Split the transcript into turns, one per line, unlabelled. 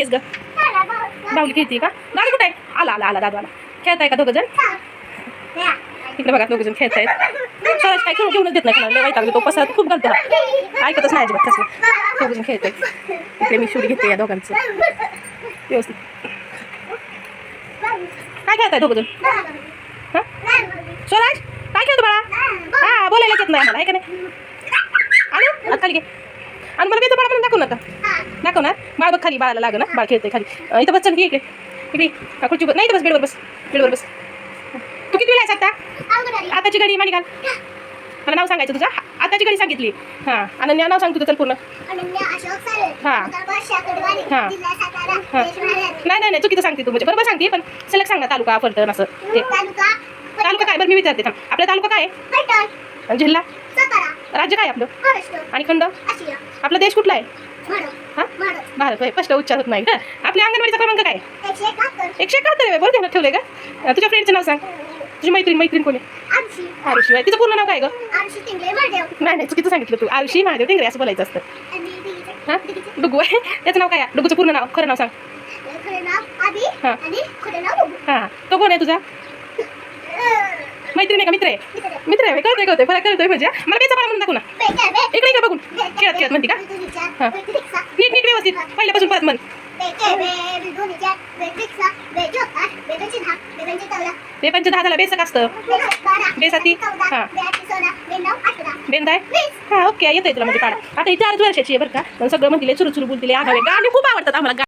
खेळतेस ग. बाहुली खेळते का? दादा कुठे आला आला आला दादा आला. खेळताय का दोघं जण? इकडे बघा दोघं जण खेळतायत. सहज काय खेळून घेऊनच देत नाही कोणाला. लय वैताग तो पसरत खूप घालतो ऐकतच नाही अजिबात कसलं दोघं जण खेळतायत. इकडे मी शूट घेते या दोघांचं. व्यवस्थित. काय खेळताय दोघं जण? हां? स्वराज काय खेळतो बाळा? हा बोलायला येत नाही आम्हाला आहे का नाही? आलो आत खाली घे. आणि मला बेचं बाळा म्हणून नका का दाखवणार बाळ बघ खाली बाळाला लागलं ना? बाळ खेळतोय खाली. इथं बस चल इकडे. इकडे हा, खुर्चीवर नाही इथं बस बेडवर बस. बेडवर बस. तू किती वेळा आहेस आता आताची घडी माणी घाल मला नाव सांगायचं तुझं? हा, आताची घडी सांगितली. हां अनन्या नाव सांग तुझं चल पूर्ण. हा. हा. हा. नाही नाही नाही चुकीचं सांगते तू म्हणजे. बरोबर सांगते पण सलग सांग ना तालुका फलटण असं. ते. तालुका काय? बरं मी विचारते थांब. आपला तालुका काय आहे? जिल्हा? राज्य काय आपलं? आणि खंड? आपला देश कुठला आहे? हा? भारत होय स्पष्ट उच्चार होत नाही का आपल्या अंगणवाडीचा क्रमांक काय? एकशे एकाहत्तर. बरं ध्यानात ठेवलंय का तुझ्या फ्रेंडचं नाव सांग. तुझी मैत्रीण मैत्रीण कोणी आरुषी. आहे तिचं पूर्ण नाव काय ग? नाही नाही चुकीचं सांगितलं तू. आरुषी महादेव टिंगरे असं बोलायचं असतं. हां? डुगू आहे. त्याचं नाव काय आहे? डुगूचं पूर्ण नाव खरं नाव सांग. हां. तो कोण आहे तुझा? मैत्रीण आहे का? मित्र आहे. मित्र आहे कळतोय कळतोय. फरक कळतोय म्हणजे मला बेचा म्हणून दाखव ना. इकडे इकडे बघून. खेळत खेळत म्हणते का? नीट नीट व्यवस्थित. पहिल्यापासून परत म्हण. बेपंच दहा झाला. बेसक असतं? बेसाती हां. बेंदाय हां ओके. येतोय तुला म्हणजे पाडा. आता ही चारच वर्षाची आहे बरं का. सगळं म्हणतील चुरू चुरू बोलतील. आगावे गाणे खूप आवडतात आम्हाला.